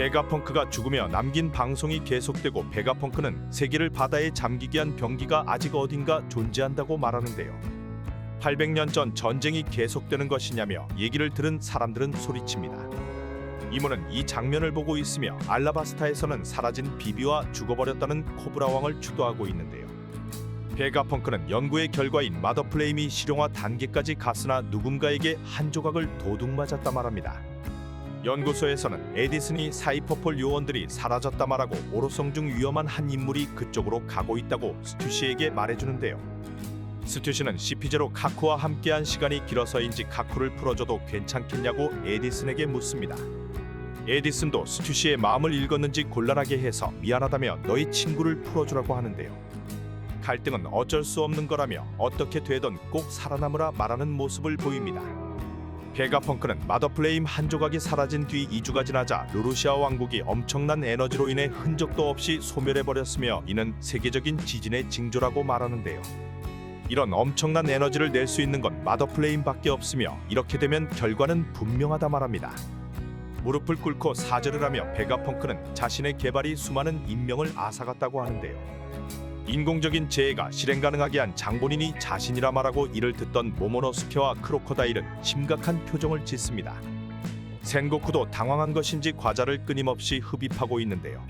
베가펑크가 죽으며 남긴 방송이 계속되고 베가펑크는 세계를 바다에 잠기게 한 병기가 아직 어딘가 존재한다고 말하는데요. 800년 전 전쟁이 계속되는 것이냐며 얘기를 들은 사람들은 소리칩니다. 이모는 이 장면을 보고 있으며 알라바스타에서는 사라진 비비와 죽어버렸다는 코브라 왕을 추도하고 있는데요. 베가펑크는 연구의 결과인 마더플레임이 실용화 단계까지 갔으나 누군가에게 한 조각을 도둑 맞았다 말합니다. 연구소에서는 에디슨이 사이퍼폴 요원들이 사라졌다 말하고 오로성 중 위험한 한 인물이 그쪽으로 가고 있다고 스튜시에게 말해주는데요. 스튜시는 CP제로 카쿠와 함께한 시간이 길어서인지 카쿠를 풀어줘도 괜찮겠냐고 에디슨에게 묻습니다. 에디슨도 스튜시의 마음을 읽었는지 곤란하게 해서 미안하다며 너희 친구를 풀어주라고 하는데요. 갈등은 어쩔 수 없는 거라며 어떻게 되던 꼭 살아남으라 말하는 모습을 보입니다. 베가펑크는 마더플레임 한 조각이 사라진 뒤 2주가 지나자 루루시아 왕국이 엄청난 에너지로 인해 흔적도 없이 소멸해버렸으며 이는 세계적인 지진의 징조라고 말하는데요. 이런 엄청난 에너지를 낼 수 있는 건 마더플레임밖에 없으며 이렇게 되면 결과는 분명하다 말합니다. 무릎을 꿇고 사죄를 하며 베가펑크는 자신의 개발이 수많은 인명을 앗아갔다고 하는데요. 인공적인 재해가 실행 가능하게 한 장본인이 자신이라 말하고 이를 듣던 모모노스케와 크로코다일은 심각한 표정을 짓습니다. 센고쿠도 당황한 것인지 과자를 끊임없이 흡입하고 있는데요.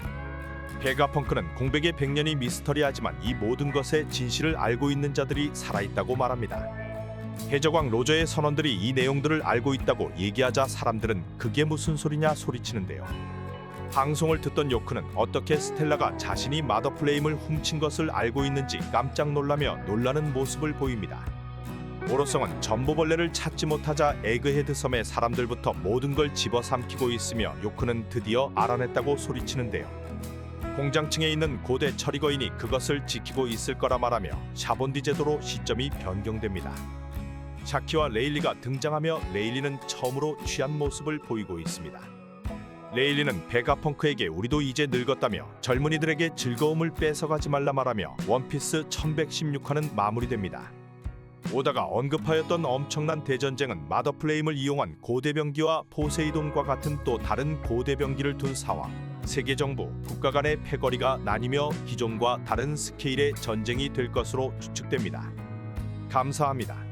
베가펑크는 공백의 백년이 미스터리하지만 이 모든 것의 진실을 알고 있는 자들이 살아있다고 말합니다. 해적왕 로저의 선원들이 이 내용들을 알고 있다고 얘기하자 사람들은 그게 무슨 소리냐 소리치는데요. 방송을 듣던 요크는 어떻게 스텔라가 자신이 마더플레임을 훔친 것을 알고 있는지 깜짝 놀라며 놀라는 모습을 보입니다. 오로성은 전보벌레를 찾지 못하자 에그헤드 섬의 사람들부터 모든 걸 집어삼키고 있으며 요크는 드디어 알아냈다고 소리치는데요. 공장층에 있는 고대 처리거인이 그것을 지키고 있을 거라 말하며 샤본디 제도로 시점이 변경됩니다. 샤키와 레일리가 등장하며 레일리는 처음으로 취한 모습을 보이고 있습니다. 레일리는 베가펑크에게 우리도 이제 늙었다며 젊은이들에게 즐거움을 뺏어가지 말라 말하며 원피스 1116화는 마무리됩니다. 오다가 언급하였던 엄청난 대전쟁은 마더플레임을 이용한 고대병기와 포세이돈과 같은 또 다른 고대병기를 둔 상황, 세계 정부, 국가 간의 패거리가 나뉘며 기존과 다른 스케일의 전쟁이 될 것으로 추측됩니다. 감사합니다.